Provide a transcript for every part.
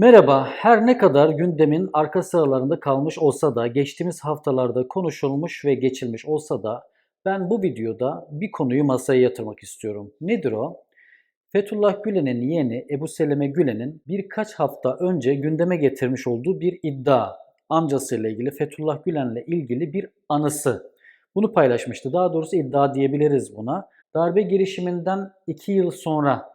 Merhaba, her ne kadar gündemin arka sıralarında kalmış olsa da, geçtiğimiz haftalarda konuşulmuş ve geçilmiş olsa da ben bu videoda bir konuyu masaya yatırmak istiyorum. Nedir o? Fethullah Gülen'in yeğeni Ebu Seleme Gülen'in birkaç hafta önce gündeme getirmiş olduğu bir iddia. Amcasıyla ilgili, Fethullah Gülen'le ilgili bir anısı. Bunu paylaşmıştı. Daha doğrusu iddia diyebiliriz buna. Darbe girişiminden iki yıl sonra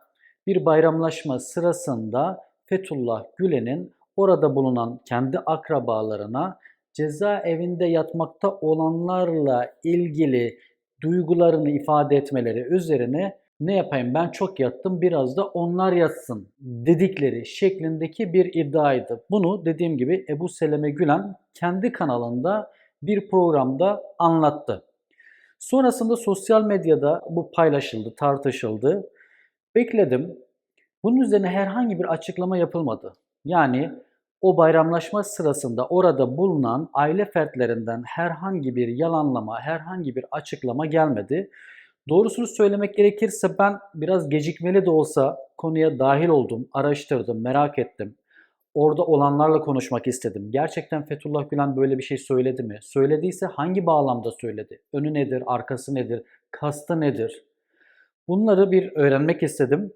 bir bayramlaşma sırasında Fethullah Gülen'in orada bulunan kendi akrabalarına cezaevinde yatmakta olanlarla ilgili duygularını ifade etmeleri üzerine ne yapayım ben çok yattım biraz da onlar yatsın dedikleri şeklindeki bir iddiaydı. Bunu dediğim gibi Ebu Seleme Gülen kendi kanalında bir programda anlattı. Sonrasında sosyal medyada bu paylaşıldı, tartışıldı. Bekledim. Bunun üzerine herhangi bir açıklama yapılmadı. Yani o bayramlaşma sırasında orada bulunan aile fertlerinden herhangi bir yalanlama, herhangi bir açıklama gelmedi. Doğrusunu söylemek gerekirse ben biraz gecikmeli de olsa konuya dahil oldum, araştırdım, merak ettim. Orada olanlarla konuşmak istedim. Gerçekten Fethullah Gülen böyle bir şey söyledi mi? Söylediyse hangi bağlamda söyledi? Önü nedir, arkası nedir, kastı nedir? Bunları bir öğrenmek istedim.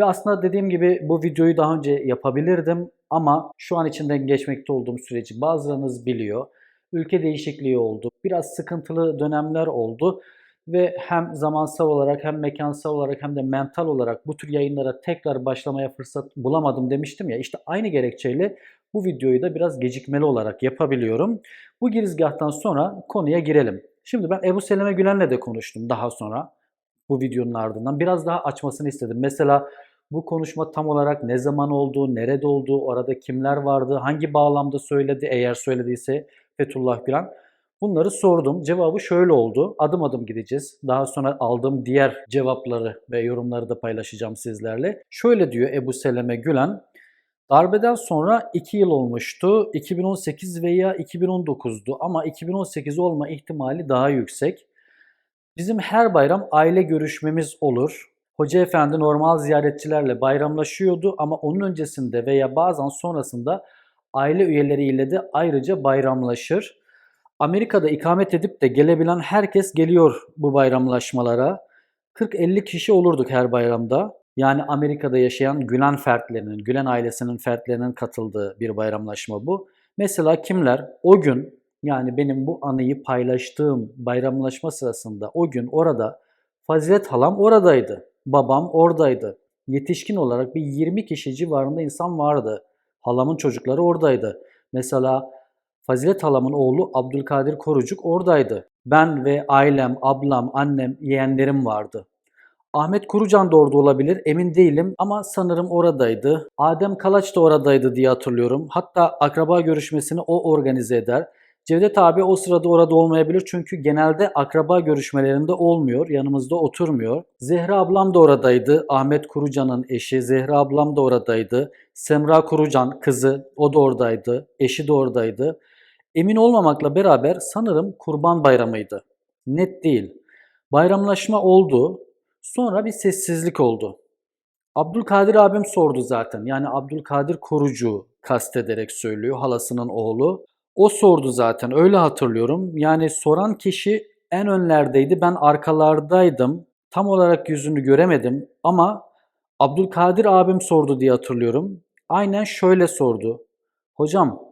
Ve aslında dediğim gibi bu videoyu daha önce yapabilirdim ama şu an içinden geçmekte olduğum süreci bazılarınız biliyor. Ülke değişikliği oldu. Biraz sıkıntılı dönemler oldu ve hem zamansal olarak hem mekansal olarak hem de mental olarak bu tür yayınlara tekrar başlamaya fırsat bulamadım demiştim ya. İşte aynı gerekçeyle bu videoyu da biraz gecikmeli olarak yapabiliyorum. Bu girizgahtan sonra konuya girelim. Şimdi ben Ebu Seleme Gülen'le de konuştum daha sonra bu videonun ardından. Biraz daha açmasını istedim. Mesela bu konuşma tam olarak ne zaman oldu, nerede oldu, orada kimler vardı, hangi bağlamda söyledi eğer söylediyse Fethullah Gülen. Bunları sordum. Cevabı şöyle oldu. Adım adım gideceğiz. Daha sonra aldığım diğer cevapları ve yorumları da paylaşacağım sizlerle. Şöyle diyor Ebu Seleme Gülen. Darbeden sonra 2 yıl olmuştu. 2018 veya 2019'du ama 2018 olma ihtimali daha yüksek. Bizim her bayram aile görüşmemiz olur. Hoca Efendi normal ziyaretçilerle bayramlaşıyordu ama onun öncesinde veya bazen sonrasında aile üyeleriyle de ayrıca bayramlaşır. Amerika'da ikamet edip de gelebilen herkes geliyor bu bayramlaşmalara. 40-50 kişi olurduk her bayramda. Yani Amerika'da yaşayan Gülen fertlerinin, Gülen ailesinin fertlerinin katıldığı bir bayramlaşma bu. Mesela kimler? O gün yani benim bu anıyı paylaştığım bayramlaşma sırasında o gün orada Fazilet halam oradaydı. Babam oradaydı. Yetişkin olarak bir 20 kişi civarında insan vardı. Halamın çocukları oradaydı. Mesela Fazilet halamın oğlu Abdülkadir Korucuk oradaydı. Ben ve ailem, ablam, annem, yeğenlerim vardı. Ahmet Kurucan da orada olabilir emin değilim ama sanırım oradaydı. Adem Kalaç da oradaydı diye hatırlıyorum. Hatta akraba görüşmesini o organize eder. Cevdet abi o sırada orada olmayabilir çünkü genelde akraba görüşmelerinde olmuyor, yanımızda oturmuyor. Zehra ablam da oradaydı, Ahmet Kurucan'ın eşi Zehra ablam da oradaydı. Semra Kurucan kızı, o da oradaydı, eşi de oradaydı. Emin olmamakla beraber sanırım Kurban Bayramı'ydı. Net değil. Bayramlaşma oldu, sonra bir sessizlik oldu. Abdülkadir abim sordu zaten. Yani Abdülkadir Korucu kastederek söylüyor, halasının oğlu. O sordu zaten öyle hatırlıyorum. Yani soran kişi en önlerdeydi. Ben arkalardaydım. Tam olarak yüzünü göremedim ama Abdülkadir abim sordu diye hatırlıyorum. Aynen şöyle sordu. Hocam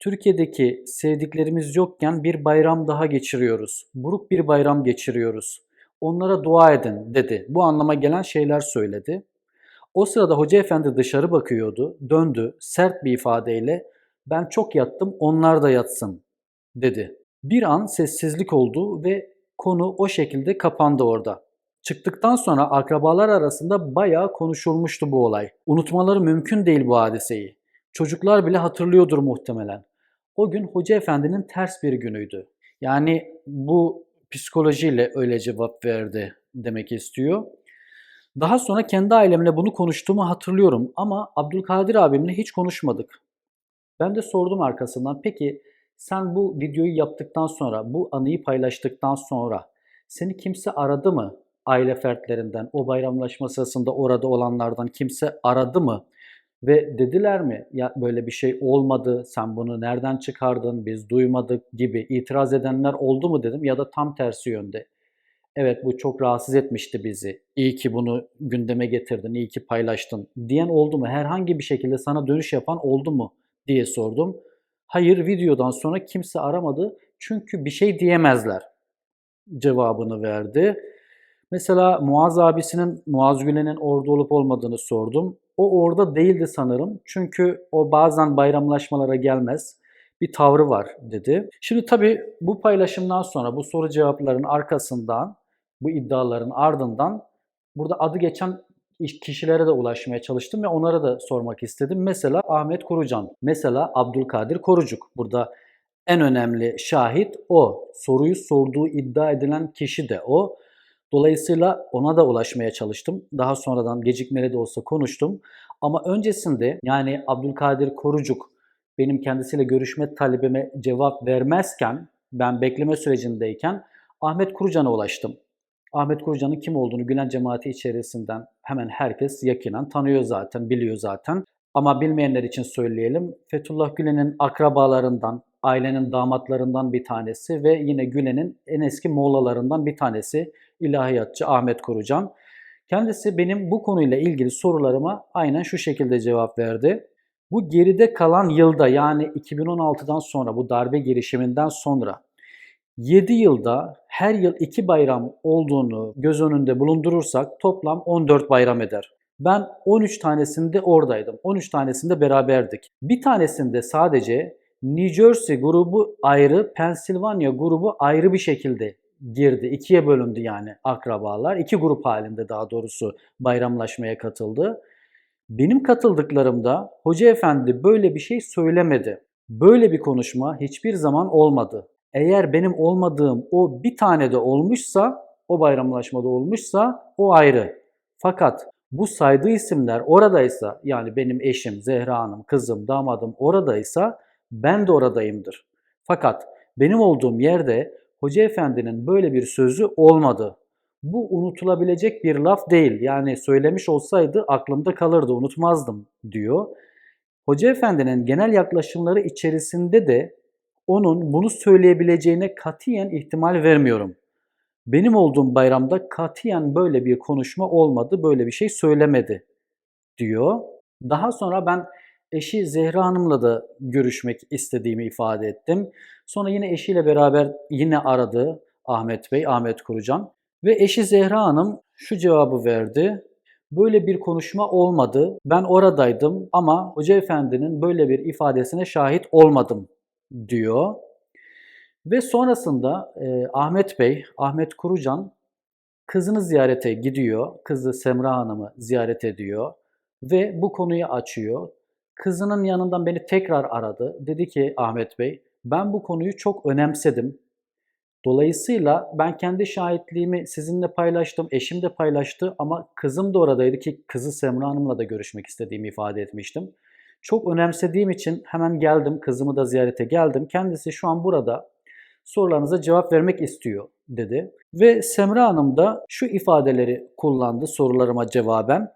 Türkiye'deki sevdiklerimiz yokken bir bayram daha geçiriyoruz. Buruk bir bayram geçiriyoruz. Onlara dua edin dedi. Bu anlama gelen şeyler söyledi. O sırada hoca efendi dışarı bakıyordu. Döndü sert bir ifadeyle ben çok yattım onlar da yatsın dedi. Bir an sessizlik oldu ve konu o şekilde kapandı orada. Çıktıktan sonra akrabalar arasında bayağı konuşulmuştu bu olay. Unutmaları mümkün değil bu hadiseyi. Çocuklar bile hatırlıyordur muhtemelen. O gün Hoca Efendi'nin ters bir günüydü. Yani bu psikolojiyle öyle cevap verdi demek istiyor. Daha sonra kendi ailemle bunu konuştuğumu hatırlıyorum ama Abdülkadir abimle hiç konuşmadık. Ben de sordum arkasından peki sen bu videoyu yaptıktan sonra, bu anıyı paylaştıktan sonra seni kimse aradı mı? Aile fertlerinden, o bayramlaşma sırasında orada olanlardan kimse aradı mı? Ve dediler mi ya böyle bir şey olmadı, sen bunu nereden çıkardın, biz duymadık gibi itiraz edenler oldu mu dedim ya da tam tersi yönde. Evet bu çok rahatsız etmişti bizi. İyi ki bunu gündeme getirdin, iyi ki paylaştın diyen oldu mu? Herhangi bir şekilde sana dönüş yapan oldu mu diye sordum. Hayır videodan sonra kimse aramadı çünkü bir şey diyemezler cevabını verdi. Mesela Muaz abisinin, Muaz Gülen'in orada olup olmadığını sordum. O orada değildi sanırım. Çünkü o bazen bayramlaşmalara gelmez. Bir tavrı var dedi. Şimdi tabii bu paylaşımdan sonra bu soru cevapların arkasından, bu iddiaların ardından burada adı geçen kişilere de ulaşmaya çalıştım ve onlara da sormak istedim. Mesela Ahmet Korucan, mesela Abdülkadir Korucuk. Burada en önemli şahit o. Soruyu sorduğu iddia edilen kişi de o. Dolayısıyla ona da ulaşmaya çalıştım. Daha sonradan gecikmeli de olsa konuştum. Ama öncesinde yani Abdülkadir Korucuk benim kendisiyle görüşme talebime cevap vermezken ben bekleme sürecindeyken Ahmet Kurucan'a ulaştım. Ahmet Kurucan'ın kim olduğunu Gülen cemaati içerisinden hemen herkes yakinen tanıyor zaten, biliyor zaten. Ama bilmeyenler için söyleyelim. Fethullah Gülen'in akrabalarından, ailenin damatlarından bir tanesi ve yine Gülen'in en eski Moğlalarından bir tanesi ilahiyatçı Ahmet Korucan. Kendisi benim bu konuyla ilgili sorularıma aynen şu şekilde cevap verdi. Bu geride kalan yılda yani 2016'dan sonra bu darbe girişiminden sonra 7 yılda her yıl 2 bayram olduğunu göz önünde bulundurursak toplam 14 bayram eder. Ben 13 tanesinde oradaydım. 13 tanesinde beraberdik. Bir tanesinde sadece New Jersey grubu ayrı, Pennsylvania grubu ayrı bir şekilde girdi. İkiye bölündü yani akrabalar. İki grup halinde daha doğrusu bayramlaşmaya katıldı. Benim katıldıklarımda Hoca Efendi böyle bir şey söylemedi. Böyle bir konuşma hiçbir zaman olmadı. Eğer benim olmadığım o bir tane de olmuşsa, o bayramlaşmada olmuşsa o ayrı. Fakat bu saydığı isimler oradaysa yani benim eşim, Zehra Hanım, kızım, damadım oradaysa ben de oradayımdır. Fakat benim olduğum yerde Hoca Efendi'nin böyle bir sözü olmadı. Bu unutulabilecek bir laf değil. Yani söylemiş olsaydı aklımda kalırdı, unutmazdım diyor. Hoca Efendi'nin genel yaklaşımları içerisinde de onun bunu söyleyebileceğine katiyen ihtimal vermiyorum. Benim olduğum bayramda katiyen böyle bir konuşma olmadı, böyle bir şey söylemedi diyor. Daha sonra ben eşi Zehra Hanım'la da görüşmek istediğimi ifade ettim. Sonra yine eşiyle beraber yine aradı Ahmet Bey, Ahmet Kurucan. Ve eşi Zehra Hanım şu cevabı verdi. Böyle bir konuşma olmadı. Ben oradaydım ama Hoca Efendi'nin böyle bir ifadesine şahit olmadım diyor. Ve sonrasında e, Ahmet Bey, Ahmet Kurucan kızını ziyarete gidiyor. Kızı Semra Hanım'ı ziyaret ediyor ve bu konuyu açıyor. Kızının yanından beni tekrar aradı. Dedi ki Ahmet Bey, ben bu konuyu çok önemsedim. Dolayısıyla ben kendi şahitliğimi sizinle paylaştım, eşim de paylaştı ama kızım da oradaydı ki kızı Semra Hanım'la da görüşmek istediğimi ifade etmiştim. Çok önemsediğim için hemen geldim, kızımı da ziyarete geldim. Kendisi şu an burada sorularınıza cevap vermek istiyor dedi. Ve Semra Hanım da şu ifadeleri kullandı sorularıma cevaben.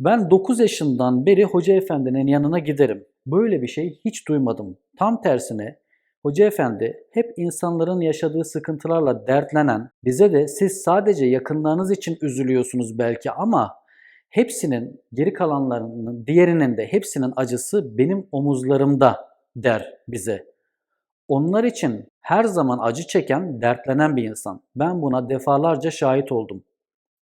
Ben 9 yaşından beri Hoca Efendi'nin yanına giderim. Böyle bir şey hiç duymadım. Tam tersine Hoca Efendi hep insanların yaşadığı sıkıntılarla dertlenen, bize de siz sadece yakınlarınız için üzülüyorsunuz belki ama hepsinin geri kalanlarının diğerinin de hepsinin acısı benim omuzlarımda der bize. Onlar için her zaman acı çeken, dertlenen bir insan. Ben buna defalarca şahit oldum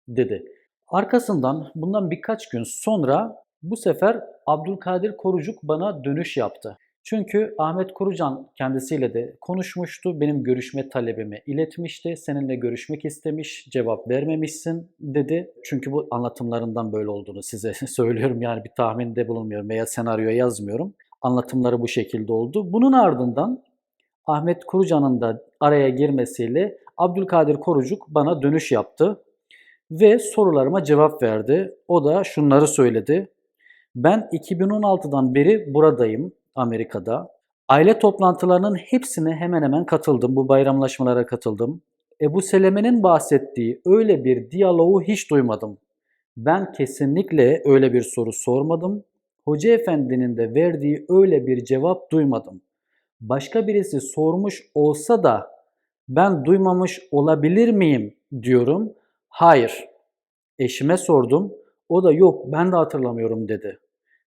dedi. Arkasından bundan birkaç gün sonra bu sefer Abdülkadir Korucuk bana dönüş yaptı. Çünkü Ahmet Kurucan kendisiyle de konuşmuştu. Benim görüşme talebimi iletmişti. Seninle görüşmek istemiş, cevap vermemişsin dedi. Çünkü bu anlatımlarından böyle olduğunu size söylüyorum. Yani bir tahminde bulunmuyorum veya senaryoya yazmıyorum. Anlatımları bu şekilde oldu. Bunun ardından Ahmet Kurucan'ın da araya girmesiyle Abdülkadir Korucuk bana dönüş yaptı ve sorularıma cevap verdi. O da şunları söyledi. Ben 2016'dan beri buradayım Amerika'da. Aile toplantılarının hepsine hemen hemen katıldım. Bu bayramlaşmalara katıldım. Ebu Seleme'nin bahsettiği öyle bir diyaloğu hiç duymadım. Ben kesinlikle öyle bir soru sormadım. Hoca efendinin de verdiği öyle bir cevap duymadım. Başka birisi sormuş olsa da ben duymamış olabilir miyim diyorum. Hayır. Eşime sordum. O da yok ben de hatırlamıyorum dedi.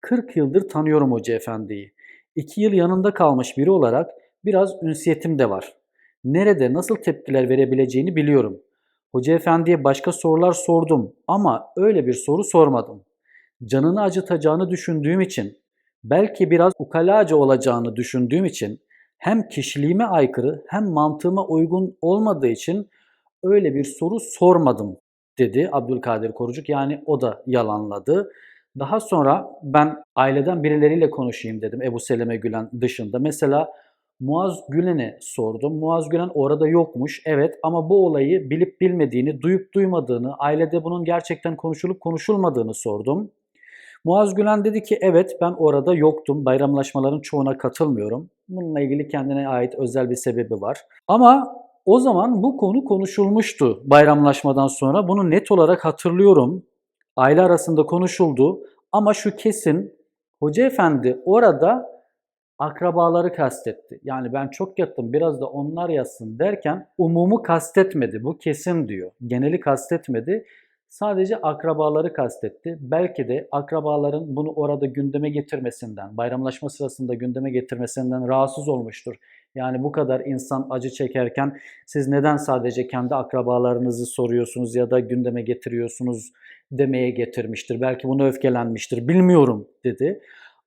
40 yıldır tanıyorum Hoca Efendi'yi. 2 yıl yanında kalmış biri olarak biraz ünsiyetim de var. Nerede nasıl tepkiler verebileceğini biliyorum. Hoca Efendi'ye başka sorular sordum ama öyle bir soru sormadım. Canını acıtacağını düşündüğüm için, belki biraz ukalaca olacağını düşündüğüm için hem kişiliğime aykırı hem mantığıma uygun olmadığı için öyle bir soru sormadım dedi Abdülkadir Korucuk. Yani o da yalanladı. Daha sonra ben aileden birileriyle konuşayım dedim Ebu Seleme Gülen dışında. Mesela Muaz Gülen'e sordum. Muaz Gülen orada yokmuş. Evet ama bu olayı bilip bilmediğini, duyup duymadığını, ailede bunun gerçekten konuşulup konuşulmadığını sordum. Muaz Gülen dedi ki evet ben orada yoktum. Bayramlaşmaların çoğuna katılmıyorum. Bununla ilgili kendine ait özel bir sebebi var. Ama o zaman bu konu konuşulmuştu bayramlaşmadan sonra. Bunu net olarak hatırlıyorum. Aile arasında konuşuldu. Ama şu kesin Hoca Efendi orada akrabaları kastetti. Yani ben çok yattım biraz da onlar yatsın derken umumu kastetmedi. Bu kesin diyor. Geneli kastetmedi. Sadece akrabaları kastetti. Belki de akrabaların bunu orada gündeme getirmesinden, bayramlaşma sırasında gündeme getirmesinden rahatsız olmuştur. Yani bu kadar insan acı çekerken siz neden sadece kendi akrabalarınızı soruyorsunuz ya da gündeme getiriyorsunuz demeye getirmiştir. Belki bunu öfkelenmiştir. Bilmiyorum dedi.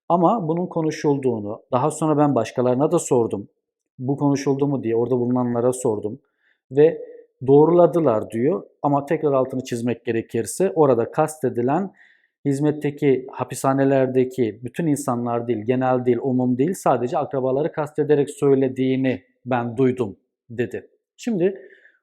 Ama bunun konuşulduğunu, daha sonra ben başkalarına da sordum. Bu konuşuldu mu diye orada bulunanlara sordum. Ve doğruladılar diyor. Ama tekrar altını çizmek gerekirse orada kastedilen hizmetteki hapishanelerdeki bütün insanlar değil, genel değil, umum değil sadece akrabaları kastederek söylediğini ben duydum dedi. Şimdi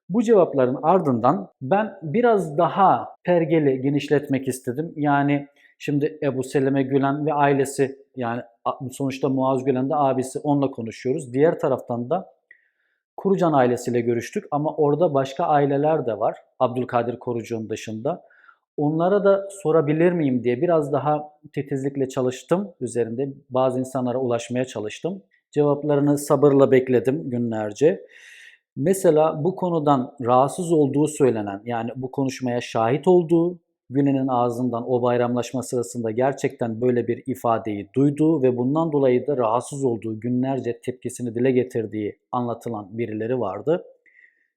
bu cevapların ardından ben biraz daha pergeli genişletmek istedim. Yani şimdi Ebu Seleme Gülen ve ailesi yani sonuçta Muaz Gülen de abisi onunla konuşuyoruz. Diğer taraftan da Kurucan ailesiyle görüştük ama orada başka aileler de var Abdülkadir Korucu'nun dışında. Onlara da sorabilir miyim diye biraz daha titizlikle çalıştım üzerinde. Bazı insanlara ulaşmaya çalıştım. Cevaplarını sabırla bekledim günlerce. Mesela bu konudan rahatsız olduğu söylenen yani bu konuşmaya şahit olduğu Güne'nin ağzından o bayramlaşma sırasında gerçekten böyle bir ifadeyi duyduğu ve bundan dolayı da rahatsız olduğu günlerce tepkisini dile getirdiği anlatılan birileri vardı.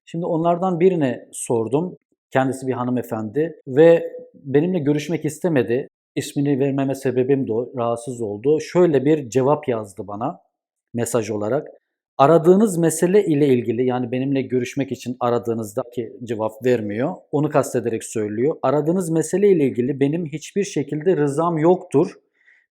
Şimdi onlardan birine sordum. Kendisi bir hanımefendi ve benimle görüşmek istemedi. İsmini vermeme sebebim de o, rahatsız oldu. Şöyle bir cevap yazdı bana mesaj olarak. Aradığınız mesele ile ilgili yani benimle görüşmek için aradığınızda ki cevap vermiyor. Onu kastederek söylüyor. Aradığınız mesele ile ilgili benim hiçbir şekilde rızam yoktur.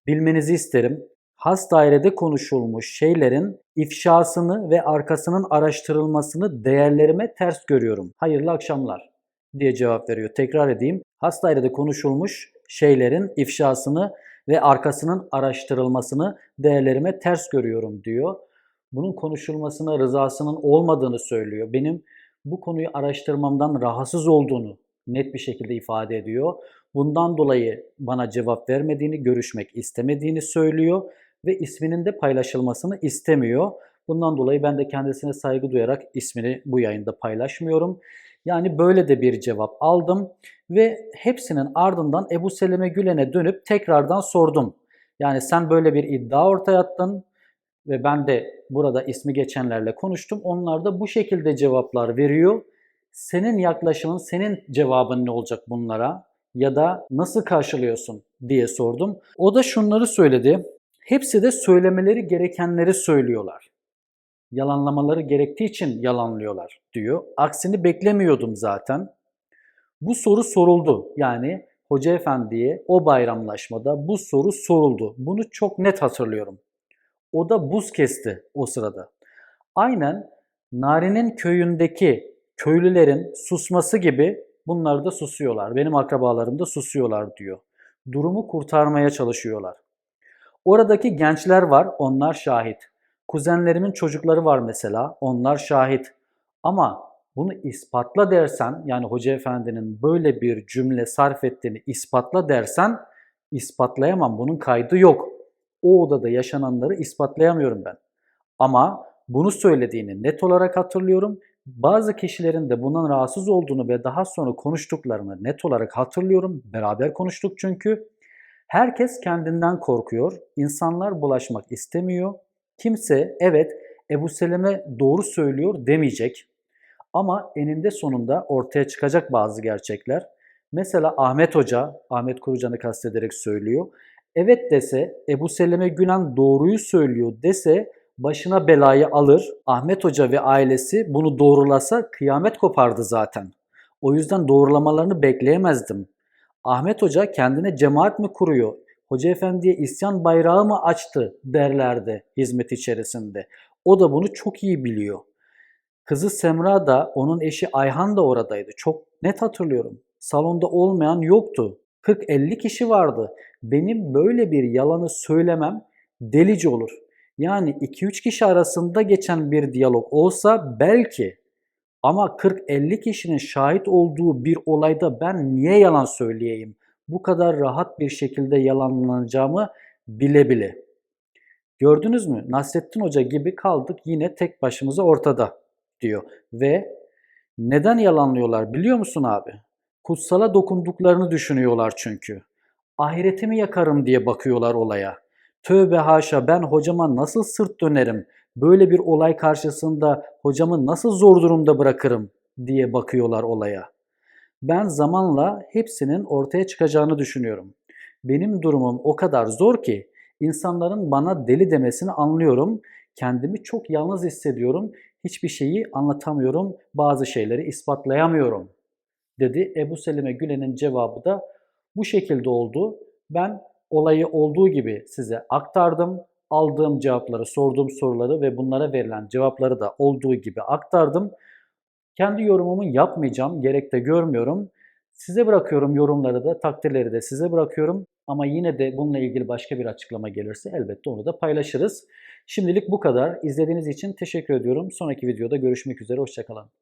Bilmenizi isterim. Has dairede konuşulmuş şeylerin ifşasını ve arkasının araştırılmasını değerlerime ters görüyorum. Hayırlı akşamlar diye cevap veriyor. Tekrar edeyim. Has dairede konuşulmuş şeylerin ifşasını ve arkasının araştırılmasını değerlerime ters görüyorum diyor bunun konuşulmasına rızasının olmadığını söylüyor. Benim bu konuyu araştırmamdan rahatsız olduğunu net bir şekilde ifade ediyor. Bundan dolayı bana cevap vermediğini, görüşmek istemediğini söylüyor ve isminin de paylaşılmasını istemiyor. Bundan dolayı ben de kendisine saygı duyarak ismini bu yayında paylaşmıyorum. Yani böyle de bir cevap aldım ve hepsinin ardından Ebu Seleme Gülen'e dönüp tekrardan sordum. Yani sen böyle bir iddia ortaya attın ve ben de burada ismi geçenlerle konuştum. Onlar da bu şekilde cevaplar veriyor. Senin yaklaşımın, senin cevabın ne olacak bunlara? Ya da nasıl karşılıyorsun diye sordum. O da şunları söyledi. Hepsi de söylemeleri gerekenleri söylüyorlar. Yalanlamaları gerektiği için yalanlıyorlar diyor. Aksini beklemiyordum zaten. Bu soru soruldu. Yani Hoca Efendi'ye o bayramlaşmada bu soru soruldu. Bunu çok net hatırlıyorum. O da buz kesti o sırada. Aynen Nari'nin köyündeki köylülerin susması gibi bunlar da susuyorlar. Benim akrabalarım da susuyorlar diyor. Durumu kurtarmaya çalışıyorlar. Oradaki gençler var, onlar şahit. Kuzenlerimin çocukları var mesela, onlar şahit. Ama bunu ispatla dersen, yani Hoca Efendi'nin böyle bir cümle sarf ettiğini ispatla dersen, ispatlayamam. Bunun kaydı yok. O odada yaşananları ispatlayamıyorum ben. Ama bunu söylediğini net olarak hatırlıyorum. Bazı kişilerin de bundan rahatsız olduğunu ve daha sonra konuştuklarını net olarak hatırlıyorum. Beraber konuştuk çünkü. Herkes kendinden korkuyor. İnsanlar bulaşmak istemiyor. Kimse evet Ebu Selim'e doğru söylüyor demeyecek. Ama eninde sonunda ortaya çıkacak bazı gerçekler. Mesela Ahmet Hoca, Ahmet Kurucan'ı kastederek söylüyor. Evet dese, Ebu Selim'e Gülen doğruyu söylüyor dese başına belayı alır. Ahmet Hoca ve ailesi bunu doğrulasa kıyamet kopardı zaten. O yüzden doğrulamalarını bekleyemezdim. Ahmet Hoca kendine cemaat mi kuruyor? Hoca Efendi'ye isyan bayrağı mı açtı derlerdi hizmet içerisinde. O da bunu çok iyi biliyor. Kızı Semra da onun eşi Ayhan da oradaydı. Çok net hatırlıyorum. Salonda olmayan yoktu. 40-50 kişi vardı. Benim böyle bir yalanı söylemem delici olur. Yani 2-3 kişi arasında geçen bir diyalog olsa belki ama 40-50 kişinin şahit olduğu bir olayda ben niye yalan söyleyeyim? Bu kadar rahat bir şekilde yalanlanacağımı bile bile. Gördünüz mü? Nasrettin Hoca gibi kaldık yine tek başımıza ortada diyor. Ve neden yalanlıyorlar biliyor musun abi? Kutsala dokunduklarını düşünüyorlar çünkü. Ahiretimi yakarım diye bakıyorlar olaya. Tövbe haşa ben hocama nasıl sırt dönerim? Böyle bir olay karşısında hocamı nasıl zor durumda bırakırım diye bakıyorlar olaya. Ben zamanla hepsinin ortaya çıkacağını düşünüyorum. Benim durumum o kadar zor ki insanların bana deli demesini anlıyorum. Kendimi çok yalnız hissediyorum. Hiçbir şeyi anlatamıyorum. Bazı şeyleri ispatlayamıyorum. Dedi Ebu Selime Gülen'in cevabı da bu şekilde oldu. Ben olayı olduğu gibi size aktardım. Aldığım cevapları, sorduğum soruları ve bunlara verilen cevapları da olduğu gibi aktardım. Kendi yorumumu yapmayacağım, gerek de görmüyorum. Size bırakıyorum yorumları da, takdirleri de size bırakıyorum. Ama yine de bununla ilgili başka bir açıklama gelirse elbette onu da paylaşırız. Şimdilik bu kadar. İzlediğiniz için teşekkür ediyorum. Sonraki videoda görüşmek üzere, hoşçakalın.